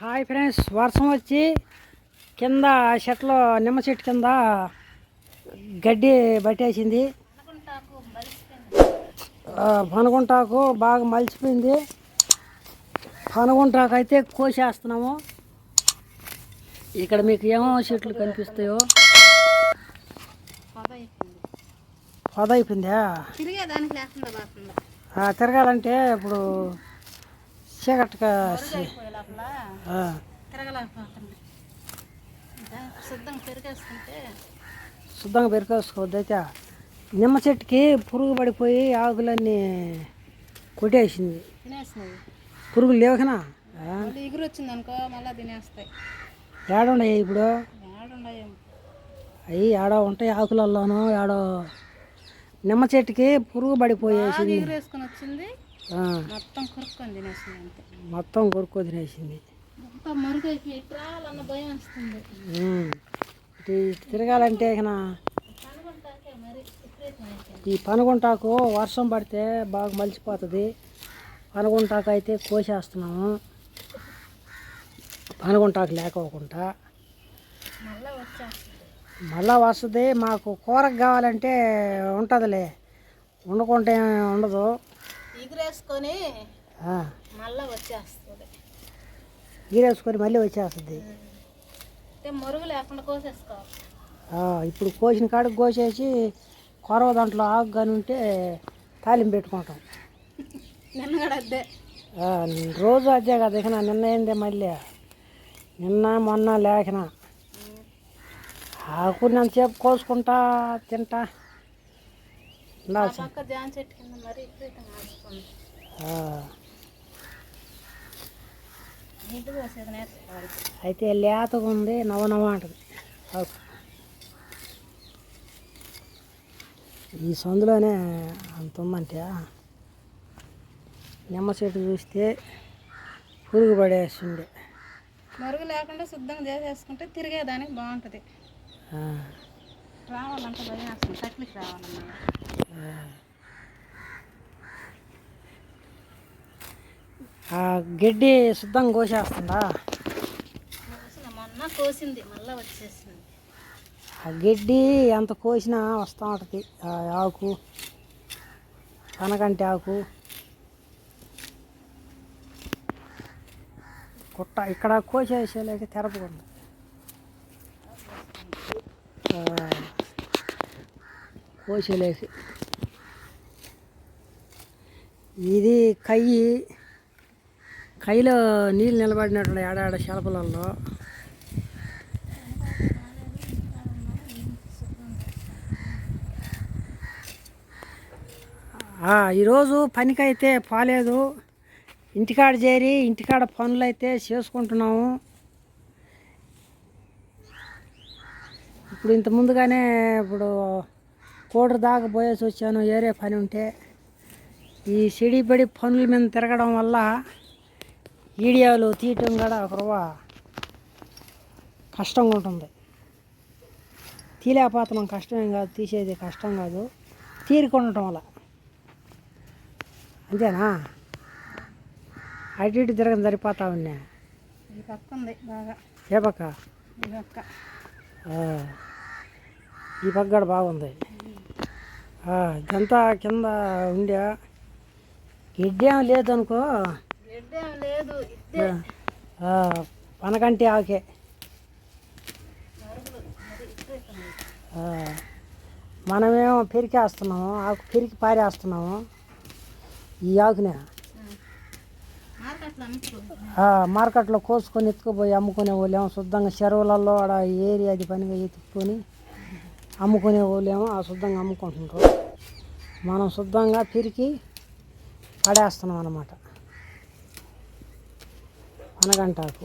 Hi friends వర్షం వచ్చి కింద చెట్లో నిమ్మ చెట్టు కింద గడ్డి పట్టేసింది. పనగుంటాకు బాగా మలిచిపోయింది. పనగుంటాకు అయితే కోసేస్తున్నాము. ఇక్కడ మీకు ఏమో చెట్లు కనిపిస్తాయో? పొద అయిపోయిందా తిరగాలంటే ఇప్పుడు చీకటిగా శుద్ధంగా పెరుకోసుకోవద్దు అయితే. నిమ్మ చెట్టుకి పురుగు పడిపోయి ఆకులన్నీ కొట్టేసింది. పురుగులు లేవకనా? ఎగురు వచ్చింది అనుకో మళ్ళీ తినేస్తాయి. ఏడున్నాయి ఇప్పుడు? అవి ఏడో ఉంటాయి ఆకులల్లోనూ ఏడో. నిమ్మ చెట్టుకి పురుగు పడిపోయేసింది. ఎగురేసుకొని వచ్చింది. మొత్తం కొరుక్కొని తినేసింది అంతే. మొత్తం కొరుక్కో తినేసింది. తిరగాలంటే ఈ పనుగుంటాకు వర్షం పడితే బాగా మలిచిపోతుంది. పనుగుంటాకు అయితే కోసేస్తున్నాము. పనుగుంటాకు లేకోకుండా మళ్ళీ వస్తుంది. మాకు కూరకు కావాలంటే ఉంటుందిలే. వండుకుంటే ఉండదు. ఎగురేసుకొని మళ్ళీ వచ్చేస్తుంది. గీరేసుకొని మళ్ళీ వచ్చేస్తుంది. మరుగు లేకుండా కోసేసుకోవాలి. ఇప్పుడు కోసిన కాడికి కోసేసి కొరవ దాంట్లో ఆకు కానీ ఉంటే తాలింపు పెట్టుకుంటాం. నిన్న కూడా అద్దే ఆ, రోజు అదే కదా ఇక నిన్న ఏందే మళ్ళీ. నిన్న మొన్న లేకన ఆకున్నంతసేపు కోసుకుంటా తింటా. అయితే లేతగా ఉంది నవ నవ అంటది. ఈ సందులోనే అంత ఉందంటే నిమ్మ చెట్టు చూస్తే పురుగు పడేస్తుండే. మరుగు లేకుండా శుద్ధంగా చేసేసుకుంటే తిరిగేదానికి బాగుంటుంది. రావాలంటే భయం వేస్తుంది రావాలన్నా. గడ్డి శుద్ధంగా కోసేస్తుందా? మొన్న కోసింది మళ్ళీ వచ్చేసింది. ఆ గడ్డి ఎంత కోసినా వస్తూ ఉంటుంది ఆ ఆకు కనకంటి ఆకు. కుట్ట ఇక్కడ కోసేసేలాగే తెరపకుండా కోసేలేసి ఇది కయ్యి. కయ్యిలో నీళ్ళు నిలబడినట్లు ఏడాడ శలపలలో ఈరోజు పనికైతే పోలేదు. ఇంటికాడ చేరి ఇంటికాడ పనులు అయితే చేసుకుంటున్నాము. ఇప్పుడు ఇంత ముందుగానే ఇప్పుడు కోడరు దాకా పోయేసి వచ్చాను ఏరే పని ఉంటే. ఈ సిడిపడి పనుల మీద తిరగడం వల్ల వీడియోలు తీయటం కూడా ఒక కష్టంగా ఉంటుంది. తీలేకపోతున్నాం కష్టమేం కాదు తీసేది కష్టం కాదు. తీరుకుండటం వల్ల. అంతేనా? అటు ఇటు తిరగని సరిపోతా ఉన్నా ఏ పక్క? ఈ పక్క కూడా బాగుంది. ఇదంతా కింద ఉండే గిడ్డి లేదనుకో. లేదు ఆ, పనకంటి ఆకే. మనమేమో పెరికేస్తున్నాము ఆకు పెరికి పారేస్తున్నాము. ఈ ఆకునే. మార్కెట్లో కోసుకొని ఎత్తుకుపోయి అమ్ముకునే వాళ్ళేమో శుద్ధంగా చెరువులలో ఆడ ఏరి అది పనిగా ఎత్తుకొని అమ్ముకునే వాళ్ళేమో ఆ శుద్ధంగా అమ్ముకుంటుంటారు మనం శుద్ధంగా పిరికి పడేస్తున్నాం అన్నమాట. అనగంటాకు.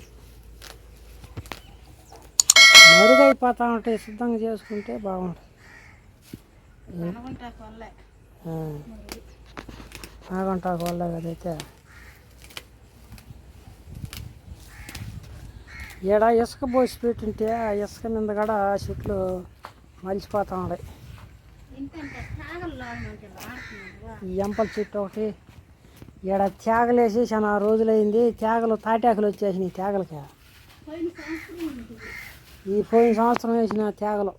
మరుగైపోతా ఉంటాయి శుద్ధంగా చేసుకుంటే బాగుంటుంది. అనగంటాకు వల్ల. కదైతే ఈడ ఇసుక పోసి పెట్టుంటే ఆ ఇసుక మీద కూడా చెట్లు మలిచిపోతా ఉన్నాయి. ఈ ఎంపల చెట్టు ఒకటి ఈడ తేగలేసి చాలా రోజులైంది. తేగలు తాటాకులు వచ్చేసినాయి తేగలకి ఈ పోయిన సంవత్సరం వేసిన తేగలు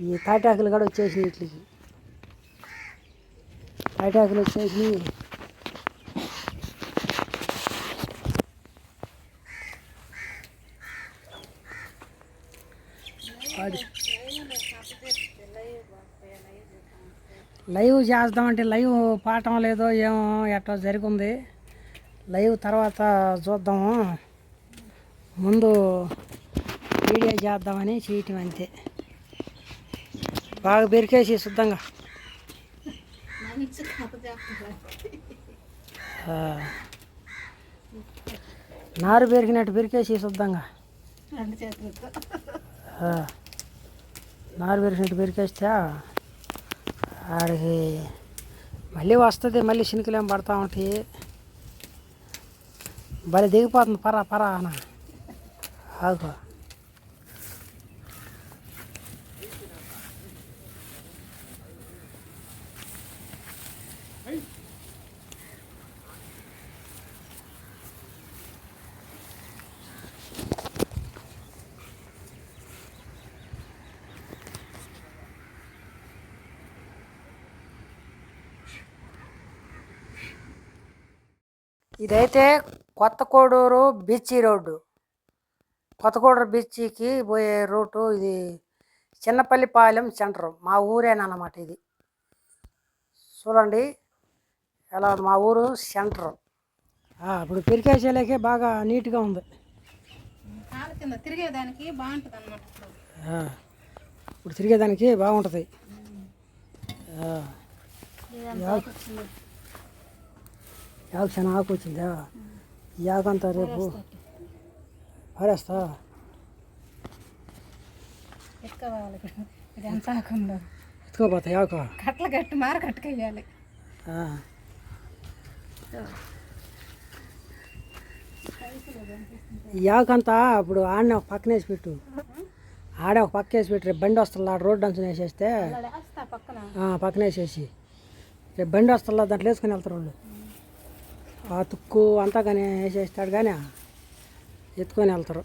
ఈ తాటాకులు కూడా వచ్చేసినాయి ఇట్లకి. తాటాకులు వచ్చేసినాయి అది లైవ్ చేద్దామంటే లైవ్ పాఠం లేదో ఏమో ఎట్టో జరిగింది. లైవ్ తర్వాత చూద్దాము ముందు వీడియో చేద్దామని చేయటం అంతే. బాగా బెరికేసి శుద్ధంగా. నారు పెరిగినట్టు పెరికేసి శుద్ధంగా. నారు పెరిగినట్టు పెరికేస్తే ఆడికి మళ్ళీ వస్తుంది మళ్ళీ శనికలేం పడతా ఉంటాయి భలే దిగిపోతుంది పరా పరా అన్న. ఆగు. ఇదైతే కొత్త కోడూరు బీచ్ రోడ్డు. కొత్త కోడూరు బీచ్కి పోయే రూటు ఇది చిన్నపల్లిపాలెం సెంటర్. మా ఊరేనమాట ఇది. చూడండి ఎలా మా ఊరు సెంటర్. ఇప్పుడు పెరికేసేలేకే బాగా నీట్గా ఉంది. కింద తిరిగేదానికి బాగుంటుంది అనమాట ఇప్పుడు తిరిగేదానికి బాగుంటుంది. యాక్ చాలా ఆకు వచ్చిందా అంతా రేపు పారేస్తా ఎత్తుకోపోతా యాక కట్ల కట్టి మార కట్టుకెయ్యాలి ఆకంతా ఇప్పుడు ఆడనే ఒక పక్కన వేసి పెట్టు ఆడే ఒక పక్క వేసి పెట్టు రేపు బండి వస్తుంది రోడ్డు అంచున వేసేస్తే పక్కన వేసేసి రేపు బండి వస్తుందా దాంట్లో వేసుకొని వెళ్తారు వాళ్ళు ఆ తుక్కు అంతా కానీ వేసేస్తాడు కానీ ఎత్తుకొని వెళ్తారు.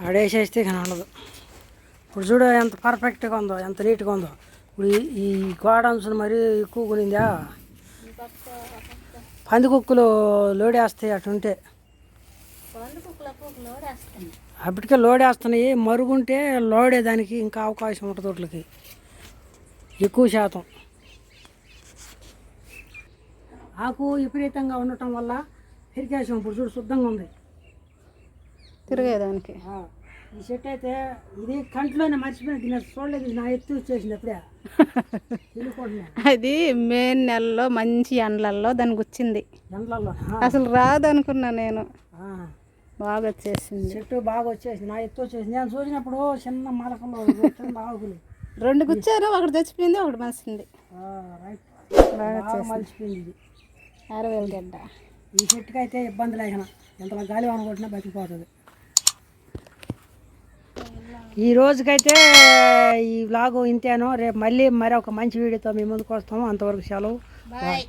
ఆడేసేస్తే కానీ ఉండదు ఇప్పుడు చూడు ఎంత పర్ఫెక్ట్గా ఉందో ఎంత నీట్గా ఉందో. ఇప్పుడు ఈ- గోడ మరీ ఎక్కువ కొనిందా కుక్కలు లోడేస్తాయి అటుంటే అప్పటికే లోడేస్తున్నాయి మరుగుంటే లోడేదానికి ఇంకా అవకాశం ఉంటుంది వాటికి ఎక్కువ శాతం. ఆకు విపరీతంగా ఉండటం వల్ల పెరికేసాం ఇప్పుడు చూడు శుద్ధంగా ఉంది. తిరిగేదానికి. ఈ చెట్టు అయితే ఇది కంట్లోనే మర్చిపోయినట్టు నేను చూడలేదు నా ఎత్తు వచ్చేసింది అప్పుడే. అది మే నెలలో మంచి ఎండలలో దానికి వచ్చింది. అసలు రాదు అనుకున్నా నేను బాగా వచ్చేసింది. చెట్టు బాగా వచ్చేసింది నా ఎత్తు వచ్చేసింది. నేను చూసినప్పుడు చిన్న మలకలు చిన్న ఆకులు. రెండు గుచ్చారు ఒకటి చచ్చిపోయింది ఒకటి మలిసింది బాగా మలిచిపోయింది గడ్డ. ఈ చెట్టుకి అయితే ఇబ్బంది లేకన? ఎంతలా గాలి కొట్టినా బతికిపోతుంది. ఈ రోజుకైతే ఈ వ్లాగు ఇంతేను రేపు మళ్ళీ మరి ఒక మంచి వీడియోతో మీ ముందుకు వస్తాము. అంతవరకు సెలవు. బాయ్.